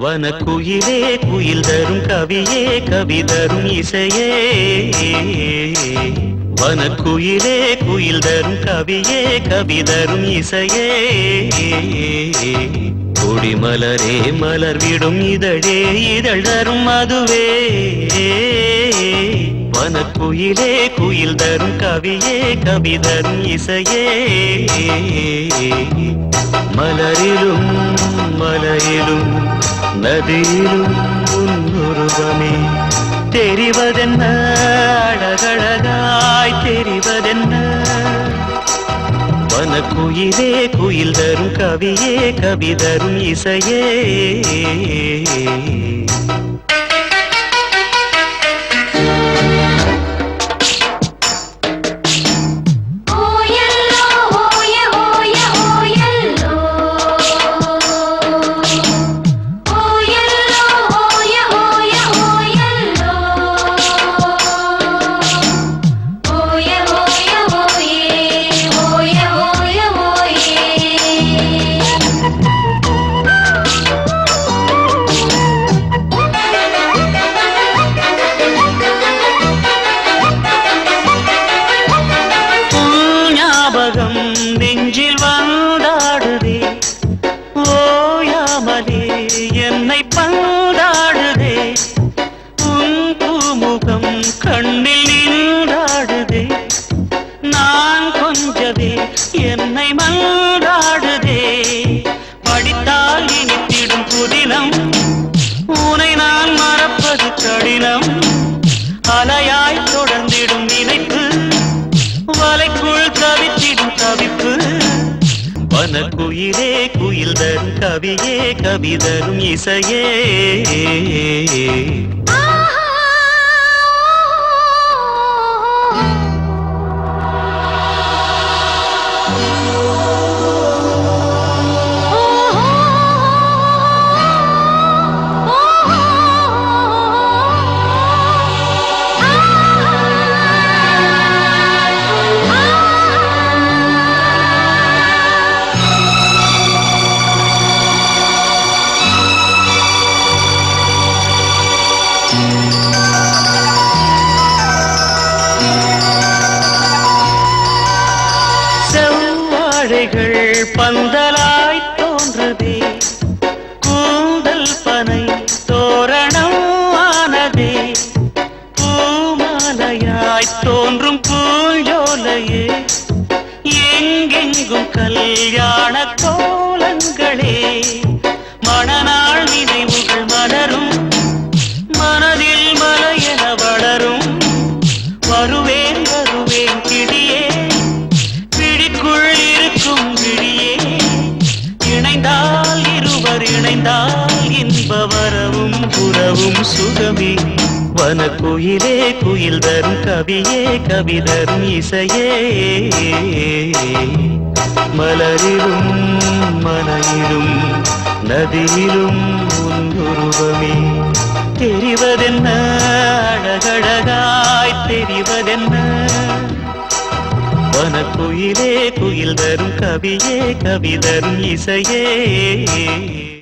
வனக்குயிலே குயில் தரும் கவியே கவி தரும் இசையே. வனக்குயிலே குயில் தரும் கவியே கவி தரும் இசையே. கொடிமலரே மலர் விடும் இதழே இதழ் தரும் அதுவே வனக்குயிலே குயில் தரும் கவியே கவி தரும் இசையே. மலரிலும் மலையிலும் நதியிலும் உன்னுருவமே தெரிவதென்ன அழகழகாய் தெரிவதென்ன வனக்குயிலே குயில் தரும் கவியே கவி தரும் இசையே நான் கொஞ்சவே என்னை மன்றாடுதே. படித்தால் இனித்திடும் புதினம் உனை நான் மறப்பது கடினம். அலையாய் தொடர்ந்திடும் நினைப்பு வலைக்குள் தவித்திடும் தவிப்பு. வனக்குயிலே குயில் தரும் கவியே கவிதரும் இசையே. செவ்வாழைகள் பந்தலாய் தோன்றுதே. கூந்தல் பனை தோரணம் ஆனதே. பூமாலையாய் தோன்றும் பூஞ்சோலையே. எங்கெங்கும் கல்யாணத்தோ வரவும் உறவும் சுகமே. வனக்குயிலே குயில் தரும் கவியே கவி தரும் இசையே. மலரிலும் மலையிலும் நதியிலும் உன் உருவமே தெரிவதென்ன? அழகழகாய் தெரிவதென்ன? வனக்குயிலே குயில் தரும் கவியே கவி தரும் இசையே.